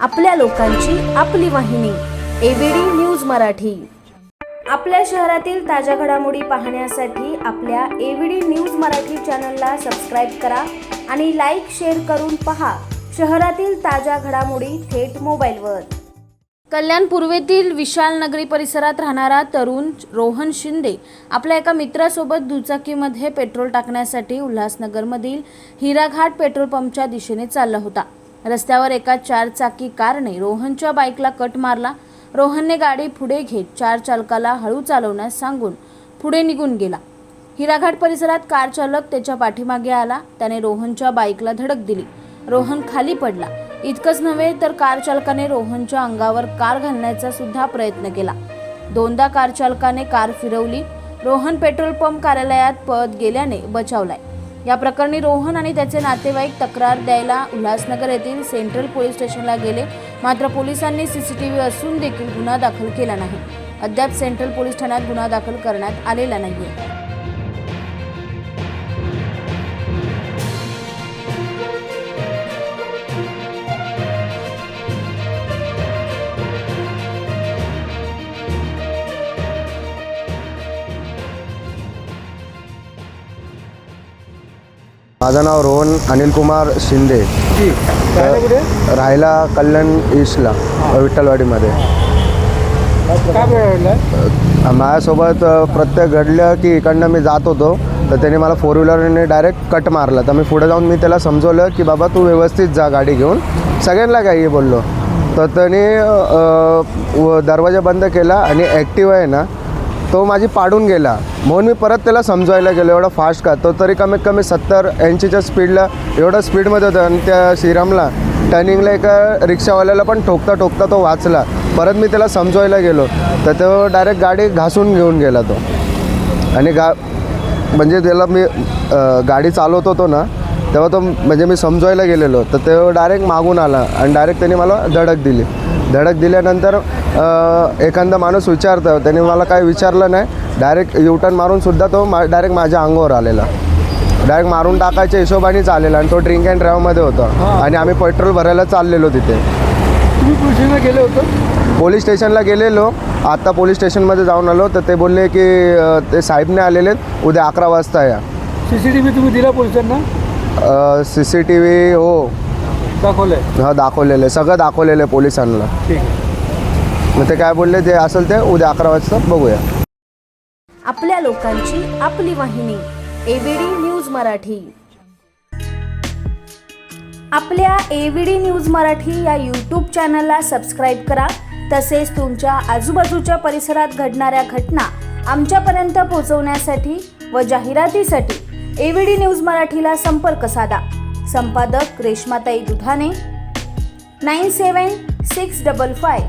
आपल्या लोकांची आपली वाहिनी एबीडी न्यूज मराठी. आपल्या शहरातील ताज्या घडामोडी पाहण्यासाठी आपल्या एबीडी न्यूज मराठी चॅनलला सबस्क्राईब करा आणि लाईक शेअर करून पहा शहरातील ताज्या घडामोडी थेट मोबाईलवर. कल्याण पूर्वेतील विशाल नगरी परिसरात राहणारा तरुण रोहन शिंदे आपल्या एका मित्रासोबत दुचाकीमध्ये पेट्रोल टाकण्यासाठी उल्हासनगरमधील हिराघाट पेट्रोल पंपच्या दिशेने चालला होता. रस्त्यावर एका चारचाकी कारने रोहनच्या बाईकला कट मारला. रोहनने गाडी पुढे घेत चार चालकाला हळू चालवण्यास सांगून पुढे निघून गेला. हिराघाट परिसरात कार चालक त्याच्या पाठीमागे आला. त्याने रोहनच्या बाईकला धडक दिली. रोहन खाली पडला. इतकंच नव्हे तर कार चालकाने रोहनच्या अंगावर कार घालण्याचा सुद्धा प्रयत्न केला. दोनदा कार चालकाने कार फिरवली. रोहन पेट्रोल पंप कार्यालयात पळत गेल्याने बचावलाय. या प्रकरणी रोहन आणि त्याचे नातेवाईक तक्रार द्यायला उल्हासनगर येथील सेंट्रल पोलीस स्टेशनला गेले. मात्र पोलिसांनी सीसीटीव्ही असून देखील गुन्हा दाखल केला नाही. अद्याप सेंट्रल पोलीस ठाण्यात गुन्हा दाखल करण्यात आलेला नाहीये. माझं नाव रोहन अनिल कुमार शिंदे. राहिला राहायला कल्याण ईस्टला विठ्ठलवाडीमध्ये. माझ्यासोबत प्रत्येक घडलं की इकडनं मी जात होतो. तर त्याने मला फोर व्हीलरने डायरेक्ट कट मारला. तर मी पुढे जाऊन मी त्याला समजवलं की बाबा तू व्यवस्थित जा गाडी घेऊन. सगळ्यांना काही बोललो. तर त्याने दरवाजा बंद केला आणि ॲक्टिव्ह आहे ना तो माझी पाडून गेला. म्हणून मी परत त्याला समजवायला गेलो एवढा फास्ट का? तो तरी कमीत कमी सत्तर ऐंशीच्या स्पीडला एवढं स्पीडमध्ये होता आणि त्या श्रीरामला टर्निंगला एका रिक्षावाल्याला पण ठोकता ठोकता तो वाचला. परत मी त्याला समजवायला गेलो. तर तो डायरेक्ट गाडी घासून घेऊन गेला तो. आणि गा म्हणजे त्याला मी गाडी चालवत होतो ना तेव्हा तो म्हणजे मी समजवायला गेलेलो. तर तो डायरेक्ट मागून आला आणि डायरेक्ट त्याने मला धडक दिली. धडक दिल्यानंतर एखादा माणूस विचारतं त्याने मला काही विचारलं नाही. डायरेक्ट युटर्न मारूनसुद्धा तो मा डायरेक्ट माझ्या अंगावर आलेला. डायरेक्ट मारून टाकायच्या हिशोबाने आलेला आणि तो ड्रिंक अँड ड्राईव्हमध्ये होता. हां. आणि आम्ही पेट्रोल भरायला चाललेलो तिथे. तुम्ही गेले होतो? पोलीस स्टेशनला गेलेलो. आत्ता पोलीस स्टेशनमध्ये जाऊन आलो. तर ते बोलले की ते साहेबने आलेले. उद्या अकरा वाजता या. सी सी टी व्ही तुम्ही दिला पोलिसांना? सी सी टी व्ही हो. दाखवलंय. हा दाखवलेलं आहे. सगळं दाखवलेलं आहे पोलिसांना. ठीक आहे. मग ते काय बोलले ते असेल ते उद्या अकरा वाजता बघूया. आपल्या लोकांची आपली वाहिनी एबीडी न्यूज मराठी. आपल्या एबीडी न्यूज मराठी या यूट्यूब चॅनलला सबस्क्राईब करा. तसेच तुमच्या आजूबाजूच्या परिसरात घडणाऱ्या घटना आमच्यापर्यंत पोहोचवण्यासाठी व जाहिरातीसाठी एबीडी न्यूज मराठीला संपर्क साधा. संपादक रेश्माताई दुधाने. Nine seven six double five.